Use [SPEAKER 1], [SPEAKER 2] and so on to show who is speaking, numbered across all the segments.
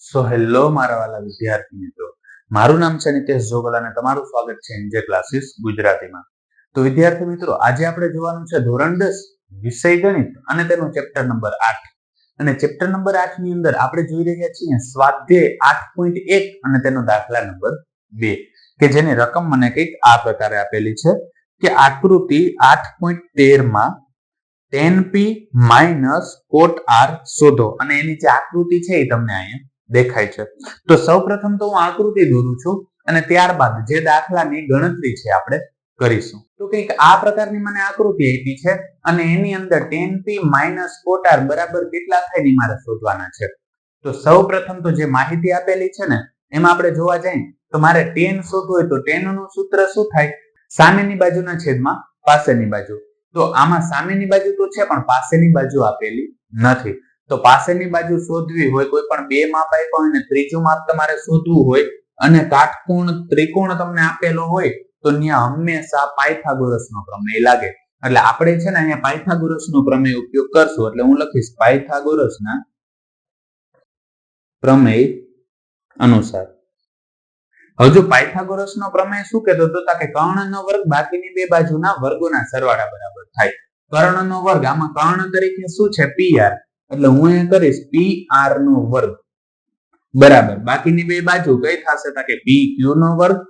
[SPEAKER 1] So hello મારા વાલા વિદ્યાર્થી મિત્રો. મારું નામ છે નિતેશ જોગલ અને તમારું સ્વાગત છે એનજે ક્લાસીસ ગુજરાતીમાં. તો વિદ્યાર્થી મિત્રો, આજે આપણે જોવાનું છે ધોરણ દસ, વિષય ગણિત અને તેનું ચેપ્ટર નંબર આઠ. અને ચેપ્ટર નંબર આઠની અંદર આપણે જોઈ રહ્યા છીએ સ્વાધ્યાય આઠ પોઈન્ટ એક અને તેનો દાખલા નંબર બે, કે જેની રકમ મને કંઈક આ પ્રકારે આપેલી છે, કે આકૃતિ આઠ પોઈન્ટ તેરમાં tan P minus cot R શોધો. અને એની જે આકૃતિ છે એ તમને અહીંયા દેખાય છે. તો સૌ પ્રથમ તો હું આકૃતિ દોરું છું અને ત્યારબાદ જે દાખલાની ગણતરી છે આપણે કરીશું. તો કંઈક આ પ્રકારની મને આકૃતિ આપી છે અને એની અંદર ટેન પી માઇનસ કોટાર બરાબર કેટલા થાયની મારે શોધવાના છે. તો સૌ પ્રથમ તો જે માહિતી આપેલી છે ને, એમાં આપણે જોવા જઈએ તો મારે ટેન શોધવું હોય તો ટેનનું સૂત્ર શું થાય? સામેની બાજુના છેદમાં પાસેની બાજુ. તો આમાં સામેની બાજુ તો છે પણ પાસેની બાજુ આપેલી નથી. તો પાસેની બાજુ શોધવી હોય, કોઈ પણ બે માપ આપ્યા હોય ને ત્રીજું માપ તમારે શોધવું હોય અને કાટકોણ ત્રિકોણ તમને આપેલો હોય, તો ત્યાં હંમેશા પાયથાગોરસ નો પ્રમેય લાગે. એટલે આપણે છે ને અહીંયા પાયથાગોરસ નો પ્રમેય ઉપયોગ કરશું. એટલે હું લખીશ પાયથાગોરસના પ્રમેય અનુસાર. હજુ પાયથાગોરસ પાયથાગોરસનો પ્રમેય શું કહેતો હતો? કે કર્ણનો વર્ગ બાકીની બે બાજુના વર્ગોના સરવાળા બરાબર થાય. કર્ણનો વર્ગ, આમાં કર્ણ તરીકે શું છે? પી આર એટલે હું એ કરીશ પી આર નો વર્ગ. બરાબર. બાકીની બે બાજુ કઈ થશે? તો કે પી ક્યુ નો વર્ગ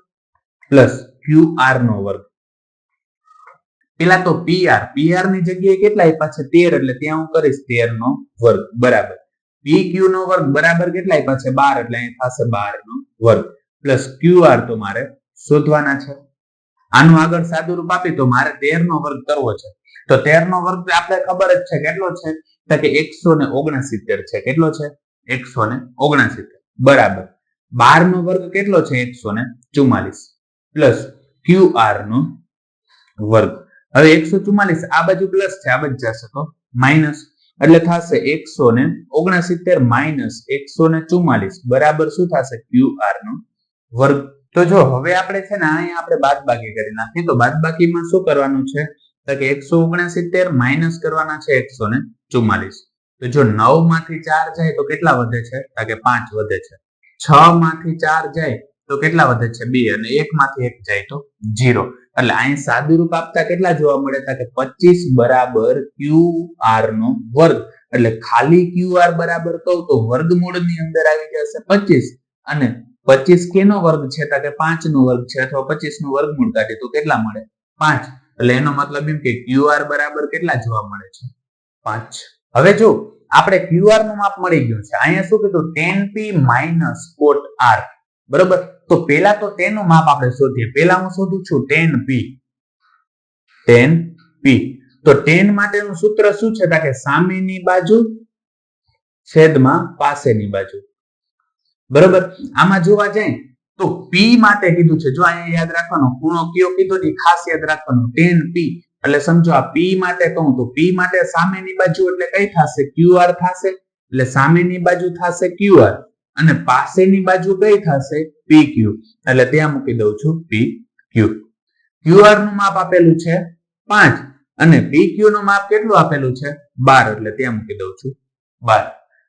[SPEAKER 1] પ્લસ ક્યુ આર નો વર્ગ. પેલા તો પી આર પી આરની જગ્યાએ કેટલા આપ્યા તેર. એટલે ત્યાં હું કરીશ તેર નો વર્ગ. બરાબર. પી ક્યુ નો વર્ગ બરાબર કેટલા આપ્યા બાર. એટલે અહીં થશે બાર નો વર્ગ. પ્લસ ક્યુ આર તો મારે શોધવાના છે. આનું આગળ સાદું રૂપ આપી તો મારે તેર નો વર્ગ કરવો છે. તો તેર નો વર્ગ આપણે ખબર જ છે કેટલો છે? તો કે એકસો ને ઓગણસિત્તેર છે. કેટલો છે? એકસો ને ઓગણસિત્તેર. બરાબર. બાર નો વર્ગ કેટલો છે? એકસો ને ચુમ્માલીસ પ્લસ ક્યુ આર નો વર્ગ. હવે એકસો ચુમ્માલીસ આ બાજુ પ્લસ છે. આ બાજુ જશે તો માઇનસ એટલે થશે એકસો ને ઓગણસિત્તેર માઇનસ એકસો ને ચુમ્માલીસ બરાબર શું થશે? ક્યુ આર નો વર્ગ. તો જો હવે આપણે છે ને અહીંયા આપણે બાદબાકી કરી નાખીએ તો બાદબાકીમાં શું કરવાનું છે? એકસો ઓગણસિત્તેર માઇનસ કરવાના છે એકસો ને ચુમ્માલીસ. તો જો નવમાંથી ચાર જાય તો કેટલા વધે છે? કે પાંચ વધે છે. છ માંથી ચાર જાય તો કેટલા વધે છે? બે અને એક માંથી એક જાય તો જીરો એટલે અહીં સાદું રૂપ આપતા કેટલા જોવા મળે? હતા કે પચીસ બરાબર ક્યુ આર નો વર્ગ. એટલે ખાલી ક્યુ આર બરાબર કહું તો વર્ગમૂળની અંદર આવી જશે પચીસ. અને પચીસ કેનો વર્ગ છે? તો કે પાંચ નો વર્ગ છે અથવા પચીસનું વર્ગમૂળ કાઢીએ તો કેટલા મળે? પાંચ. એટલે એનો મતલબ એમ કે ક્યુઆર બરાબર કેટલા જોવા મળે છે? પાંચ. હવે જો આપણે ક્યુઆરનું માપ મળી ગયું છે, અહીંયા શું કીધું? ટેન પી માઇનસ કોટ તો પેલા તો તેનું માપ આપણે શોધીએ. પેલા હું શોધું છું ટેન પી ટેન પી તો ટેન માટેનું સૂત્ર શું છે? કે સામેની બાજુ, છેદમાં પાસેની બાજુ. બરોબર? આમાં જોવા જાય તો પી માટે કીધું છે. જો અહીંયા યાદ રાખવાનો, ખૂણો કયો કીધો ને ખાસ યાદ રાખવાનો. ટેન પી એટલે સમજો આ પી માટે કહું તો પી માટે સામેની બાજુ એટલે કઈ થશે? ક્યુઆર થશે. એટલે સામેની બાજુ થશે ક્યુઆર અને પાસેની બાજુ કઈ થશે? પી ક્યુ એટલે ત્યાં મૂકી દઉં છું પી ક્યુ ક્યુઆરનું માપ આપેલું છે પાંચ. અને પી ક્યુ નું માપ કેટલું આપેલું છે? બાર. એટલે ત્યાં મૂકી દઉં છું બાર.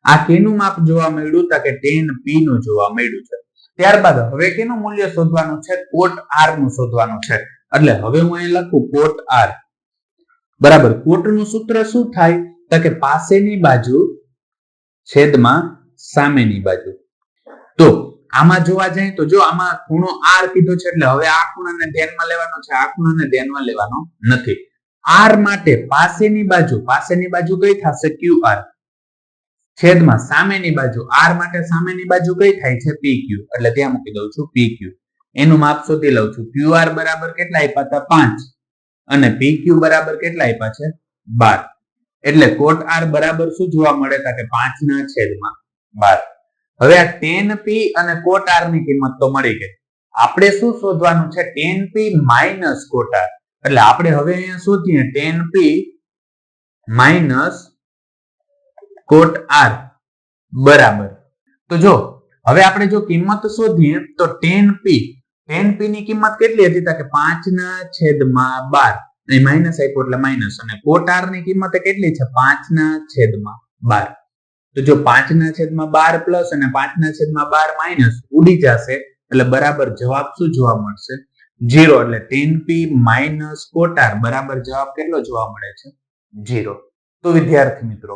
[SPEAKER 1] આ કેનું માપ જોવા મળ્યું તો કે ટેન પી નું જોવા મળ્યું છે. ત્યારબાદ હવે કેનું મૂલ્ય શોધવાનું છે? કોટ આરનું શોધવાનું છે. એટલે હવે હું અહીં લખું કોટ આર બરાબર કોટનું સૂત્ર શું થાય? તો કે પાસેની બાજુ, છેદમાં સામેની બાજુ. તો આમાં જોવા જાય તો જો આમાં ખૂણો આર કીધો છે, એટલે હવે આ ખૂણાને ધ્યાનમાં લેવાનો છે. આ ખૂણાને ધ્યાનમાં લેવાનો નથી. આર માટે પાસેની બાજુ પાસેની બાજુ કઈ થશે? ક્યુ આર છેદમાં સામેની બાજુ આર માટે સામેની બાજુ કઈ થાય છે? પી ક્યુ એટલે ત્યાં મૂકી દઉં છું પી ક્યુ એનું માપ શોધી લઉં છું. ક્યુ આર બરાબર કેટલા આપ્યા હતા? પાંચ. અને પી ક્યુ બરાબર કેટલા આપ્યા છે? બાર. એટલે કોટ આર બરાબર શું જોવા મળે? કે પાંચ ના છેદમાં બાર. હવે આ ટેન પી અને કોટ આરની કિંમત તો મળી ગઈ. આપણે શું શોધવાનું છે? Tan P minus cot R એટલે આપણે હવે અહીંયા શોધીએ tan P minus cot R. બરાબર. તો જો, હવે આપણે જો કિંમત શોધીએ, તો ટેન પી. ટેન પી ની કિંમત કેટલી હતી? કે પાંચ ના છેદમાં બાર. માઇનસ આપ્યું એટલે માઇનસ અને કોટ આરની કિંમત કેટલી છે? પાંચ ના છેદમાં બાર. તો જો પાંચના છેદમાં બાર પ્લસ અને પાંચના છેદમાં બાર માઇનસ ઉડી જશે, એટલે બરાબર જવાબ શું જોવા મળશે? જીરો એટલે ટેન પી માઇનસ કોટાર બરાબર જવાબ કેટલો જોવા મળે છે? જીરો તો વિદ્યાર્થી મિત્રો